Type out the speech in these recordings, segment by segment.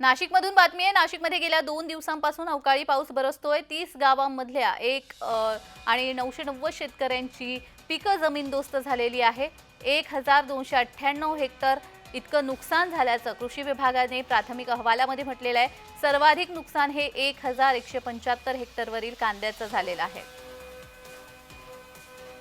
नाशिकमधून बातमी आहे. नाशिकमध्ये गेल्या दोन दिवसांपासून अवकाळी पाऊस बरसतोय. तीस गावांमधल्या एक आणि नऊशे नव्वद शेतकऱ्यांची पिकं जमीनदोस्त झालेली आहे. एक हजार दोनशे अठ्ठ्याण्णव हेक्टर इतकं नुकसान झाल्याचं कृषी विभागाने प्राथमिक अहवालामध्ये म्हटलेलं आहे. सर्वाधिक नुकसान हे एक हजार एकशे पंच्याहत्तर हेक्टरवरील कांद्याचं झालेलं आहे.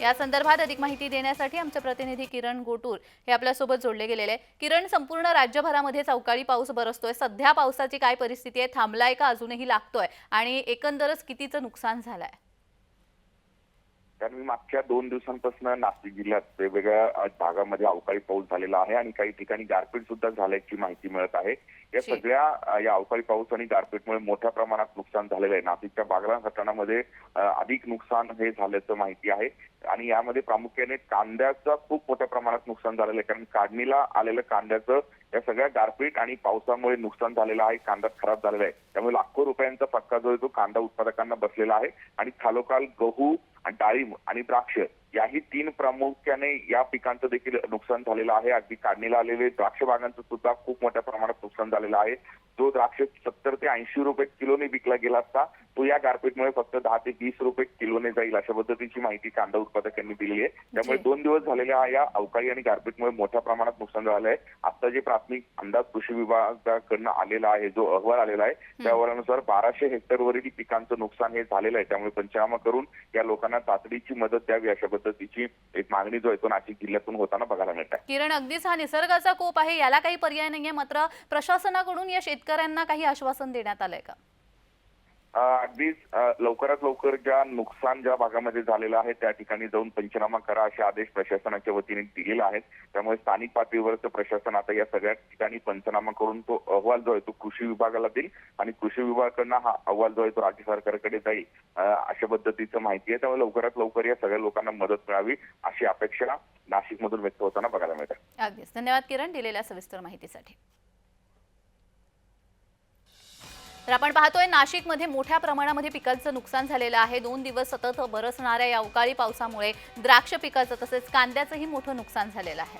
या संदर्भात अधिक माहिती देण्यासाठी आमचे प्रतिनिधी किरण गोटूर हे आपल्यासोबत जोडले गेलेले आहे किरण संपूर्ण राज्यभरामध्ये अवकाळी पाऊस बरसतोय. सध्या पावसाची काय परिस्थिती आहे? थांबलाय का? अजूनही लागतोय. आणि एकंदरच कितीचं नुकसान झालंय? कारण मी मागच्या दोन दिवसांपासून नाशिक जिल्ह्यात वेगवेगळ्या भागामध्ये अवकाळी पाऊस झालेला आहे आणि काही ठिकाणी गारपीट सुद्धा झाल्याची माहिती मिळत आहे. या. सगळ्या या अवकाळी पाऊस आणि गारपीटमुळे मोठ्या प्रमाणात नुकसान झालेलं आहे. नाशिकच्या बागला घटनामध्ये अधिक नुकसान हे झाल्याचं माहिती आहे. आणि यामध्ये प्रामुख्याने कांद्याचं खूप मोठ्या प्रमाणात नुकसान झालेलं आहे. कारण काढणीला आलेलं कांद्याचं या सगळ्या गारपीट आणि पावसामुळे नुकसान झालेलं आहे. कांदा खराब झालेला आहे. त्यामुळे लाखो रुपयांचा फटका जो आहे तो कांदा उत्पादकांना बसलेला आहे. आणि खालोखाल गहू आणि डाळिंब आणि द्राक्ष याही तीन प्रामुख्याने या पिकांचं देखील नुकसान झालेलं आहे. अगदी काढणीला आलेले द्राक्ष बागांचं सुद्धा खूप मोठ्या प्रमाणात नुकसान झालेलं आहे. जो द्राक्ष सत्तर ते ऐंशी रुपये किलोने विकला गेला असता तो या गारपीटमुळे फक्त दहा ते वीस रुपये किलोने जाईल अशा पद्धतीची माहिती कांदा उत्पादकांनी दिली आहे. त्यामुळे. दोन दिवस झालेल्या या अवकाळी आणि गारपीटमुळे मोठ्या प्रमाणात नुकसान झालं आहे. आता जे प्राथमिक अंदाज कृषी विभागाकडनं आलेला आहे जो अहवाल आलेला आहे त्या अहवालानुसार बाराशे हेक्टरवरील पिकांचं नुकसान हे झालेलं आहे. त्यामुळे पंचनामा करून या लोकांना तातडीची मदत द्यावी अशा पद्धतीची एक मागणी जो आहे तो नाशिक जिल्ह्यातून होताना बघायला मिळत आहे. किरण अगदीच हा निसर्गाचा कोप आहे याला काही पर्याय नाहीये मात्र प्रशासनाकडून या शेतकऱ्यांना काही आश्वासन देण्यात आलंय का? अगदीच लवकरात लवकर ज्या नुकसान ज्या भागामध्ये झालेलं आहे त्या ठिकाणी जाऊन पंचनामा करा असे आदेश प्रशासनाच्या वतीने दिलेले आहेत. त्यामुळे स्थानिक पातळीवरचं प्रशासन आता या सगळ्या ठिकाणी पंचनामा करून तो अहवाल जो आहे तो कृषी विभागाला देईल आणि कृषी विभागाकडनं हा अहवाल जो आहे तो राज्य सरकारकडे जाईल अशा पद्धतीचं माहिती आहे. त्यामुळे लवकरात लवकर या सगळ्या लोकांना मदत मिळावी अशी अपेक्षा नाशिकमधून व्यक्त होताना बघायला मिळते अगदीच. धन्यवाद किरण दिलेल्या सविस्तर माहितीसाठी. तर आपण पाहतोय नाशिकमध्ये मोठ्या प्रमाणामध्ये पिकांचं नुकसान झालेलं आहे. दोन दिवस सतत बरसणाऱ्या या अवकाळी पावसामुळे द्राक्ष पिकाचं तसेच कांद्याचंही मोठं नुकसान झालेलं आहे.